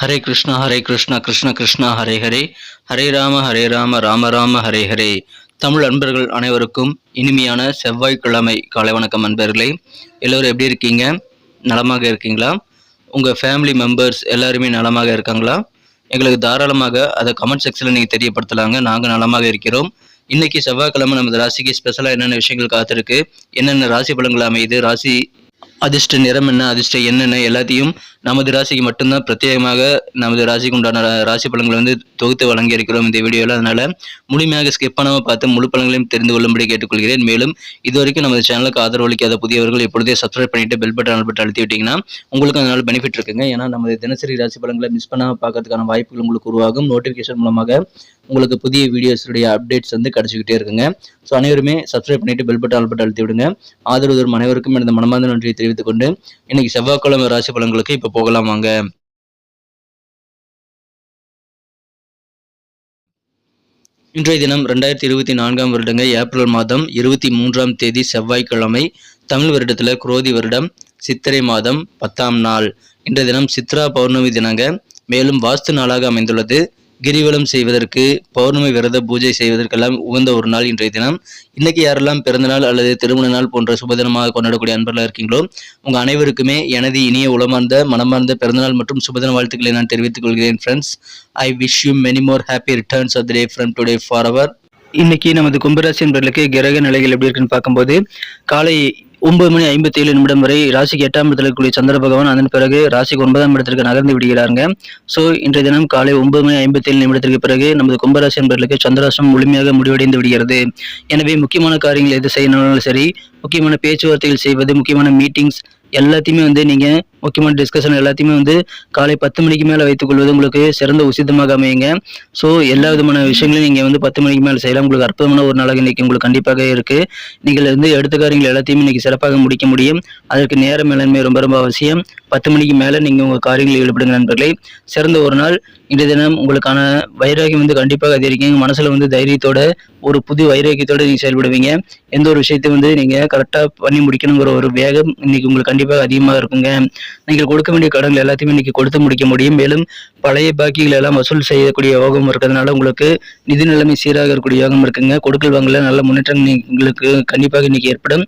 ஹரே கிருஷ்ணா ஹரே கிருஷ்ணா கிருஷ்ண கிருஷ்ணா ஹரே ஹரே. ஹரே ராம ஹரே ராம ராம ராம ஹரே ஹரே. தமிழ் அன்பர்கள் அனைவருக்கும் இனிமையான செவ்வாய்க்கிழமை காலை வணக்கம் அன்பர்களே. எல்லோரும் எப்படி இருக்கீங்க? நலமாக இருக்கீங்களா? உங்கள் ஃபேமிலி மெம்பர்ஸ் எல்லாருமே நலமாக இருக்காங்களா? எங்களுக்கு தாராளமாக அதை கமெண்ட் செக்ஷனில் நீங்கள் தெரியப்படுத்தலாங்க. நாங்கள் நலமாக இருக்கிறோம். இன்னைக்கு செவ்வாய்க்கிழமை நமது ராசிக்கு ஸ்பெஷலாக என்னென்ன விஷயங்கள் காத்திருக்கு? என்னென்ன ராசி பலன்கள் அமையுது? ராசி அதிர்ஷ்ட நிறம் என்ன? அதிர்ஷ்ட என்னென்ன எல்லாத்தையும் நமது ராசிக்கு மட்டும்தான் பிரத்யேகமாக நமது ராசிக்கு உண்டான ரா- ராசி பலன்களை வந்து தொகுத்து வழங்கி இருக்கிறோம் இந்த வீடியோவில். அதனால் முழுமையாக ஸ்கிப் பண்ணாமல் பார்த்து முழு பலன்களையும் தெரிந்து கொள்ளும்படி கேட்டுக்கொள்கிறேன். மேலும் இதுவரைக்கும் நமது சேனலுக்கு ஆதரவு அளிக்காத புதியவர்கள் எப்பொழுதே சப்ஸ்கிரைப் பண்ணிட்டு பெல் பட்டன் பட்டன் அழுத்தி விட்டீங்கன்னா உங்களுக்கு அதனால் பெனிஃபிட் இருக்குங்க. ஏன்னா நமது தினசரி ராசி பலன்களை மிஸ் பண்ணாமல் பார்க்கறதுக்கான வாய்ப்புகள் உங்களுக்கு உருவாகும். நோட்டிஃபிகேஷன் மூலமாக உங்களுக்கு புதிய வீடியோஸுடைய அப்டேட்ஸ் வந்து கிடைச்சிக்கிட்டே இருக்குங்க. ஸோ அனைவருமே சப்ஸ்கிரைப் பண்ணிட்டு பெல் பட்டன் பட்டன் அழுத்தி விடுங்க. ஆதரவு அனைவருக்கும் எனது மனமார்ந்த நன்றியை தெரிவித்துக் கொண்டு இன்னைக்கு செவ்வாய்க்கிழமை ராசி பலன்களுக்கு இப்போ போகலாம் வாங்க. இன்றைய தினம் ரெண்டாயிரத்தி இருபத்தி நான்காம் வருடங்க ஏப்ரல் மாதம் இருபத்தி மூன்றாம் தேதி செவ்வாய்க்கிழமை தமிழ் வருடத்தில் குரோதி வருடம் சித்திரை மாதம் பத்தாம் நாள். இன்றைய தினம் சித்ரா பௌர்ணமி தினங்க மேலும் வாஸ்து நாளாக அமைந்துள்ளது. கிரிவலம் செய்வதற்கு பௌர்ணமி விரத பூஜை செய்வதற்கெல்லாம் உகந்த ஒரு நாள் இன்றைய தினம். இன்னைக்கு யாரெல்லாம் பிறந்தநாள் அல்லது திருமண நாள் போன்ற சுபதினமாக கொண்டாடக்கூடிய அன்பர்களாக இருக்கீங்களோ உங்க அனைவருக்குமே எனது இனிய உளமார்ந்த மனமார்ந்த பிறந்தநாள் மற்றும் சுபதின வாழ்த்துக்களை நான் தெரிவித்துக் கொள்கிறேன் friends I wish you many more happy returns of the day from today for அவர் இன்னைக்கு நமது கும்பராசி என்பர்களுக்கு கிரக நிலைகள் எப்படி இருக்குன்னு பார்க்கும்போது காலை ஒன்பது மணி ஐம்பத்தி ஏழு நிமிடம் வரை ராசிக்கு எட்டாம் இடத்துல இருக்கக்கூடிய சந்திர பகவான் அதன் பிறகு ராசிக்கு ஒன்பதாம் இடத்திற்கு நகர்ந்து விடுகிறாங்க ஸோ இன்றைய தினம் காலை ஒன்பது மணி ஐம்பத்தி ஏழு நிமிடத்திற்கு பிறகு நமது கும்பராசி என்பவர்களுக்கு சந்திராசிரம் முழுமையாக முடிவடைந்து விடுகிறது. எனவே முக்கியமான காரியங்கள் எது செய்யணும்னாலும் சரி முக்கியமான பேச்சுவார்த்தைகள் செய்வது முக்கியமான மீட்டிங்ஸ் எல்லாத்தையுமே வந்து நீங்க முக்கியமான டிஸ்கஷன் எல்லாத்தையுமே வந்து காலை பத்து மணிக்கு மேல வைத்துக் கொள்வது உங்களுக்கு சிறந்த உசிதமாக அமையுங்க. ஸோ எல்லா விதமான விஷயங்களையும் நீங்க வந்து பத்து மணிக்கு மேல செய்யலாம். உங்களுக்கு அற்புதமான ஒரு நாளாக இன்னைக்கு உங்களுக்கு கண்டிப்பாக இருக்கு. நீங்கள் வந்து எடுத்த எல்லாத்தையுமே இன்னைக்கு சிறப்பாக முடிக்க முடியும். அதற்கு நேர மேலாண்மை ரொம்ப ரொம்ப அவசியம். பத்து மணிக்கு மேலே நீங்கள் உங்கள் காரியங்களில் ஈடுபடுங்க நண்பர்களே. சிறந்த ஒரு நாள். இன்றைய தினம் உங்களுக்கான வைராகியம் வந்து கண்டிப்பாக அதிகரிக்கும். மனசில் வந்து தைரியத்தோட ஒரு புது வைராக்கியத்தோடு நீங்கள் செயல்படுவீங்க. எந்த ஒரு விஷயத்தையும் வந்து நீங்கள் கரெக்டாக பண்ணி முடிக்கணுங்கிற ஒரு வேகம் இன்னைக்கு உங்களுக்கு கண்டிப்பாக அதிகமாக இருக்குங்க. நீங்கள் கொடுக்க வேண்டிய கடன்கள் எல்லாத்தையுமே இன்னைக்கு கொடுத்து முடிக்க முடியும். மேலும் பழைய பாக்கிகள் எல்லாம் வசூல் செய்யக்கூடிய யோகம் இருக்கிறதுனால உங்களுக்கு நிதி நிலைமை சீராக இருக்கக்கூடிய யோகம் இருக்குங்க. கொடுக்கல் வாங்கல நல்ல முன்னேற்றம் நீங்களுக்கு கண்டிப்பாக இன்னைக்கு ஏற்படும்.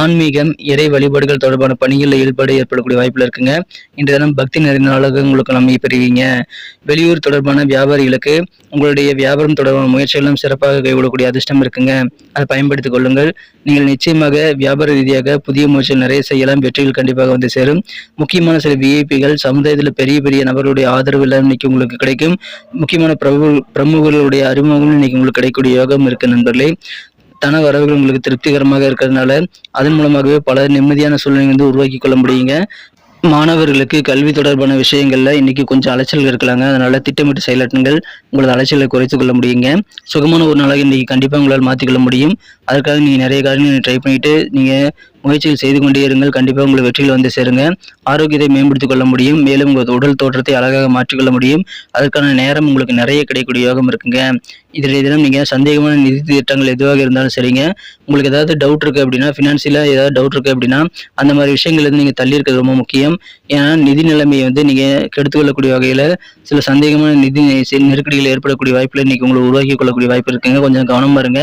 ஆன்மீகம் இறை வழிபாடுகள் தொடர்பான பணிகளில் ஈடுபாடு ஏற்படக்கூடிய வாய்ப்பில் இருக்குங்க. இன்றைய தினம் பக்தி நிறைந்த உங்களுக்கு நம்பி பெறுவீங்க வெளியூர் தொடர்பான வியாபாரிகளுக்கு உங்களுடைய வியாபாரம் தொடர்பான முயற்சிகளும் சிறப்பாக கைவிடக்கூடிய அதிர்ஷ்டம் இருக்குங்க. அதை பயன்படுத்திக் கொள்ளுங்கள். நீங்கள் நிச்சயமாக வியாபார ரீதியாக புதிய முயற்சிகள் நிறைய செய்யலாம். வெற்றிகள் கண்டிப்பாக வந்து சேரும். முக்கியமான சில விஐபிகள் சமுதாயத்தில் பெரிய பெரிய நபர்களுடைய ஆதரவு எல்லாம் இன்னைக்கு உங்களுக்கு கிடைக்கும். முக்கியமான பிரபு பிரமுகர்களுடைய அறிமுகம் இன்னைக்கு உங்களுக்கு கிடைக்கக்கூடிய யோகம் இருக்கு நண்பர்களே. தன வரவுகள் உங்களுக்கு திருப்திகரமாக இருக்கிறதுனால அதன் மூலமாகவே பல நிம்மதியான சூழ்நிலை வந்து உருவாக்கி கொள்ள முடியுங்க. மாணவர்களுக்கு கல்வி தொடர்பான விஷயங்கள்ல இன்னைக்கு கொஞ்சம் அலைச்சல் இருக்கலாங்க அதனால திட்டமிட்டு செயலாற்றுங்கள். உங்களது அலைச்சலை குறைத்து கொள்ள முடியுங்க. சுகமான ஒரு நாளாக இன்னைக்கு கண்டிப்பா உங்களால் மாற்றிக்கொள்ள முடியும். அதற்காக நீங்க நிறைய காரியங்கள் ட்ரை பண்ணிட்டு நீங்க முயற்சிகள் செய்து கொண்டே இருங்கள். கண்டிப்பாக உங்களை வெற்றியில் வந்து சேருங்க. ஆரோக்கியத்தை மேம்படுத்திக் கொள்ள முடியும். மேலும் உங்கள் உடல் தோற்றத்தை அழகாக மாற்றிக்கொள்ள முடியும். அதற்கான நேரம் உங்களுக்கு நிறைய கிடைக்கக்கூடிய யோகம் இருக்குங்க. இதில் தினம் நீங்கள் சந்தேகமான நிதி திட்டங்கள் எதுவாக இருந்தாலும் சரிங்க. உங்களுக்கு ஏதாவது டவுட் இருக்குது அப்படின்னா ஃபினான்ஷியலாக ஏதாவது டவுட் இருக்குது அப்படின்னா அந்த மாதிரி விஷயங்கள் வந்து நீங்கள் தள்ளி இருக்கிறது ரொம்ப முக்கியம். ஏன்னா நிதி நிலைமையை வந்து நீங்கள் கெடுத்துக்கொள்ளக்கூடிய கொள்ளக்கூடிய சில சந்தேகமான நிதி நெருக்கடிகள் ஏற்படக்கூடிய வாய்ப்பில் இன்றைக்கி உங்களை உருவாக்கி கொள்ளக்கூடிய வாய்ப்பு இருக்குங்க. கொஞ்சம் கவனமாக இருங்க.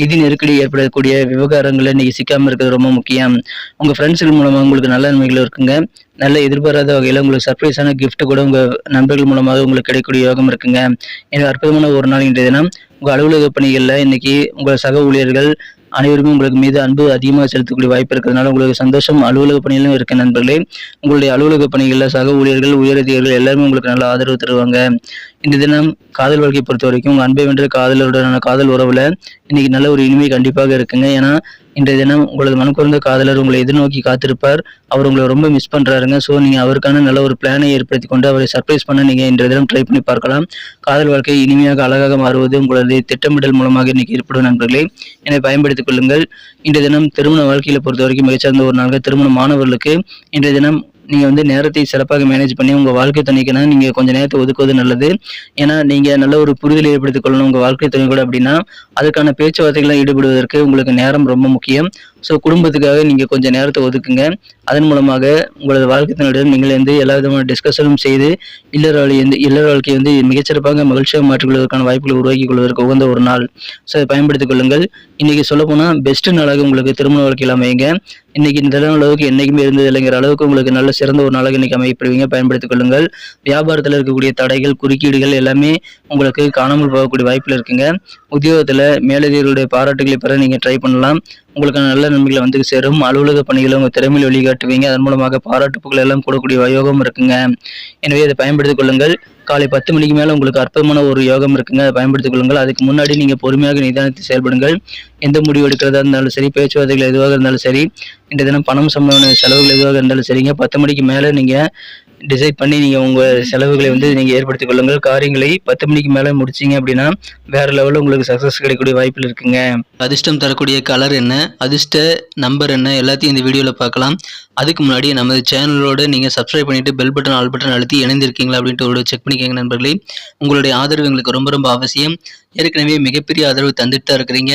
நிதி நெருக்கடி ஏற்படக்கூடிய விவகாரங்களை இன்னைக்கு சிக்காமல் இருக்கிறது ரொம்ப முக்கியம். உங்கள் ஃப்ரெண்ட்ஸ்கள் மூலமாக உங்களுக்கு நல்ல நன்மைகள் இருக்குங்க. நல்ல எதிர்பாராத வகையில் உங்களுக்கு சர்ப்ரைஸான கிஃப்ட்டு கூட உங்கள் நண்பர்கள் மூலமாக உங்களுக்கு கிடைக்கக்கூடிய யோகம் இருக்குங்க. எனவே அற்புதமான ஒரு நாள் இன்றைய தினம். உங்கள் அலுவலக பணிகளில் இன்னைக்கு உங்கள் சக ஊழியர்கள் அனைவருமே உங்களுக்கு மீது அன்பு அதிகமாக செலுத்தக்கூடிய வாய்ப்பு இருக்கிறதுனால உங்களுக்கு சந்தோஷம் அலுவலக பணியிலும் இருக்க நண்பர்களே. உங்களுடைய அலுவலக பணிகளில் சக ஊழியர்கள் உயரதிகாரிகள் எல்லாருமே உங்களுக்கு நல்ல ஆதரவு தருவாங்க. இந்த தினம் காதல் வாழ்க்கையை பொறுத்த வரைக்கும் உங்கள் அன்பை வென்ற காதலருடனான காதல் உறவுல இன்னைக்கு நல்ல ஒரு இனிமை கண்டிப்பாக இருக்குங்க. ஏன்னா இன்றைய தினம் உங்களது மனக்குறந்த காதலர் உங்களை எதிர்நோக்கி காத்திருப்பார். அவர் உங்களை ரொம்ப மிஸ் பண்றாருங்க. ஸோ நீங்க அவருக்கான நல்ல ஒரு பிளானை ஏற்படுத்தி கொண்டு அவரை சர்ப்ரைஸ் பண்ண நீங்க இன்றைய தினம் ட்ரை பண்ணி பார்க்கலாம். காதல் வாழ்க்கை இனிமையாக அழகாக மாறுவது உங்களது திட்டமிடல் மூலமாக இன்னைக்கு ஏற்படும் நண்பர்களே. என்னை பயன்படுத்திக் கொள்ளுங்கள். இன்றைய தினம் திருமண வாழ்க்கையில பொறுத்த வரைக்கும் மிகச்சிறந்த ஒரு நாளாக திருமண மாணவர்களுக்கு இன்றைய தினம் நீங்க வந்து நேரத்தை சிறப்பாக மேனேஜ் பண்ணி உங்க வாழ்க்கை துணைக்குனா நீங்க கொஞ்ச நேரத்தை ஒதுக்குவது நல்லது. ஏன்னா நீங்க நல்ல ஒரு புரிதலை ஏற்படுத்திக் கொள்ளணும் உங்க வாழ்க்கை துணை கூட அப்படின்னா அதுக்கான பேச்சுவார்த்தைகளை ஈடுபடுவதற்கு உங்களுக்கு நேரம் ரொம்ப முக்கியம். ஸோ குடும்பத்துக்காக நீங்கள் கொஞ்சம் நேரத்தை ஒதுக்குங்க. அதன் மூலமாக உங்களது வாழ்க்கை துணையுடன் நீங்கள் வந்து எல்லா விதமான டிஸ்கஷனும் செய்து இல்லற வாழ்க்கை வந்து இல்லற வாழ்க்கையை வந்து மிகச்சிறப்பாக மகிழ்ச்சியாக மாற்றிக்கொள்வதற்கான வாய்ப்புகளை உருவாக்கி கொள்வதற்கு உகந்த ஒரு நாள். ஸோ அதை பயன்படுத்திக் கொள்ளுங்கள். இன்றைக்கி சொல்லப்போனால் பெஸ்ட்டு பெஸ்ட் நாளாக உங்களுக்கு திருமண வாழ்க்கையில் அமையுங்க. இன்னைக்கு இந்த அளவுக்கு என்றைக்குமே இருந்தது இல்லைங்கிற அளவுக்கு உங்களுக்கு நல்ல சிறந்த ஒரு நாளாக இன்னைக்கு அமையப்படுவீங்க. பயன்படுத்திக் கொள்ளுங்கள். வியாபாரத்தில் இருக்கக்கூடிய தடைகள் குறுக்கீடுகள் எல்லாமே உங்களுக்கு காணாமல் போகக்கூடிய வாய்ப்பில் இருக்குங்க. உத்தியோகத்தில் மேலதிகளுடைய பாராட்டுகளை பெற நீங்கள் ட்ரை பண்ணலாம். உங்களுக்கான நல்ல நன்மைகளை வந்து சேரும். அலுவலக பணிகளை உங்கள் திறமையில் வெளிக்காட்டுவீங்க. அதன் மூலமாக பாராட்டு புகழ் எல்லாம் கூடக்கூடிய யோகம் இருக்குங்க. எனவே அதை பயன்படுத்திக் கொள்ளுங்கள். காலை பத்து மணிக்கு மேலே உங்களுக்கு அற்புதமான ஒரு யோகம் இருக்குங்க. அதை பயன்படுத்திக் கொள்ளுங்கள். அதுக்கு முன்னாடி நீங்கள் பொறுமையாக நிதானித்து செயல்படுங்கள். எந்த முடிவு எடுக்கிறதா இருந்தாலும் சரி பேச்சுவார்த்தைகள் எதுவாக இருந்தாலும் சரி இன்றைய தினம் பணம் சம்பந்தமான செலவுகள் எதுவாக இருந்தாலும் சரிங்க. பத்து மணிக்கு மேலே நீங்கள் டிசைட் பண்ணி நீங்கள் உங்கள் செலவுகளை வந்து நீங்கள் ஏற்படுத்திக் கொள்ளுங்கள். காரியங்களை பத்து மணிக்கு மேலே முடிச்சிங்க அப்படின்னா வேற லெவலில் உங்களுக்கு சக்ஸஸ் கிடைக்கக்கூடிய வாய்ப்பில் இருக்குங்க. அதிர்ஷ்டம் தரக்கூடிய கலர் என்ன? அதிர்ஷ்ட நம்பர் என்ன? எல்லாத்தையும் இந்த வீடியோவில் பார்க்கலாம். அதுக்கு முன்னாடி நமது சேனலோட நீங்கள் சப்ஸ்கிரைப் பண்ணிட்டு பெல் பட்டன் ஆல் பட்டன் அழுத்தி இணைந்திருக்கீங்களா அப்படின்ட்டு ஒரு செக் பண்ணிக்கோங்க நண்பர்களே. உங்களுடைய ஆதரவு எங்களுக்கு ரொம்ப ரொம்ப அவசியம். ஏற்கனவே மிகப்பெரிய ஆதரவு தந்துட்டு தான் இருக்கிறீங்க.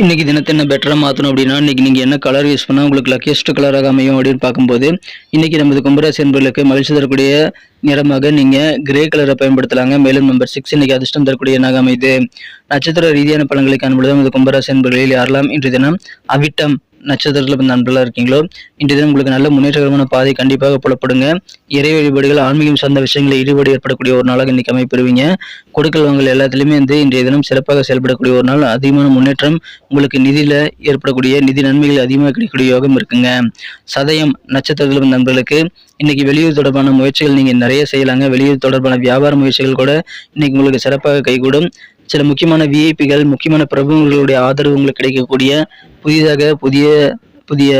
இன்றைக்கி தினத்தை என்ன பெட்டராக மாற்றணும் அப்படின்னா இன்றைக்கி நீங்கள் என்ன கலர் யூஸ் பண்ணால் உங்களுக்கு லக்கியஸ்ட் கலராக அமையும் அப்படின்னு பார்க்கும்போது இன்னைக்கு நமது கும்பராசி என்பர்களுக்கு மகிழ்ச்சி தரக்கூடிய நிறமாக நீங்கள் கிரே கலரை பயன்படுத்தலாங்க. மேலும் நம்பர் சிக்ஸ் இன்னைக்கு அதிர்ஷ்டம் தரக்கூடிய எண்ணாக அமைது. நட்சத்திர ரீதியான பழங்களை காண்பொழுது நமது கும்பராசி என்பர்களில் யாரெல்லாம் இன்று தினம் அவிட்டம் நட்சத்திரத்தில் இந்த நண்பர்களாக இருக்கீங்களோ இன்றைய தினம் உங்களுக்கு நல்ல முன்னேற்றகரமான பாதை கண்டிப்பாக புலப்படுங்க. இறை வழிபாடுகள் ஆன்மீகம் சார்ந்த விஷயங்களில் ஈடுபாடு ஏற்படக்கூடிய ஒரு நாளாக இன்னைக்கு அமைப்பெறுவீங்க கொடுக்கல் வாங்கல் எல்லாத்துலேயுமே வந்து இன்றைய தினம் சிறப்பாக செயல்படக்கூடிய ஒரு நாள். அதிகமான முன்னேற்றம் உங்களுக்கு நிதியில் ஏற்படக்கூடிய நிதி நன்மைகள் அதிகமாக கிடைக்கக்கூடிய யோகம் இருக்குங்க. சதயம் நட்சத்திரத்தில் நண்பர்களுக்கு இன்னைக்கு வெளியூர் தொடர்பான முயற்சிகள் நீங்கள் நிறைய செய்யலாங்க. வெளியூர் தொடர்பான வியாபார முயற்சிகள் கூட இன்னைக்கு உங்களுக்கு சிறப்பாக கைகூடும். சில முக்கியமான விஐபிகள் முக்கியமான பிரபுகளுடைய ஆதரவு உங்களுக்கு கிடைக்கக்கூடிய புதிதாக புதிய புதிய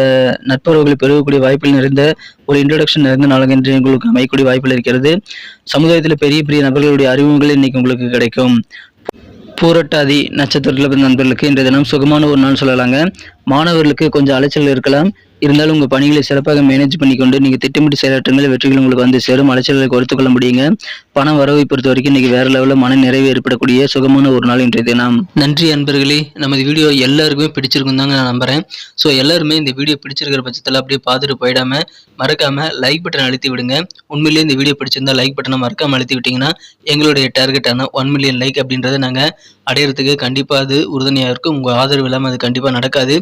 நட்புறவுகளை பெருகக்கூடிய வாய்ப்பில் நிறைந்த ஒரு இன்ட்ரடக்ஷன் நிறைந்த நாளாக என்று உங்களுக்கு அமையக்கூடிய வாய்ப்பில் இருக்கிறது. சமுதாயத்தில் பெரிய பெரிய நபர்களுடைய அறிமுகங்கள் இன்னைக்கு உங்களுக்கு கிடைக்கும். பூரட்டாதி நட்சத்திரத்தில் பிறந்த நண்பர்களுக்கு இன்றைய தினம் சுகமான ஒரு நாள் சொல்லலாங்க. மாணவர்களுக்கு கொஞ்சம் அலைச்சல் இருக்கலாம். இருந்தாலும் உங்கள் பணிகளை சிறப்பாக மேனேஜ் பண்ணிக்கொண்டு நீங்கள் திட்டமிட்டு செயலாற்றங்கள் வெற்றிகள் உங்களுக்கு வந்து சேரும். அலைச்சல்களை கொடுத்துக்கொள்ள முடியுங்க. பண வரவை பொறுத்த வரைக்கும் இன்றைக்கி வேற லெவலில் மன நிறைவு ஏற்படக்கூடிய சுகமான ஒரு நாள் இன்றைய தினம். நன்றி அன்பர்களே. நமது வீடியோ எல்லாருக்குமே பிடிச்சிருக்கும் தாங்க நான் நம்புகிறேன் ஸோ எல்லாருமே இந்த வீடியோ பிடிச்சிருக்கிற பட்சத்தில் அப்படியே பார்த்துட்டு போயிடாமல் மறக்காமல் லைக் பட்டன் அழுத்தி விடுங்க. உண்மையிலேயே இந்த வீடியோ பிடிச்சிருந்தா லைக் பட்டனை மறக்காமல் அழுத்தி விட்டிங்கன்னா எங்களுடைய டார்கெட்டான ஒன் மில்லியன் லைக் அப்படின்றத நாங்கள் அடையிறதுக்கு கண்டிப்பாக அது உறுதுணையாக இருக்கும். உங்கள் ஆதரவு இல்லாமல் அது கண்டிப்பாக நடக்காது.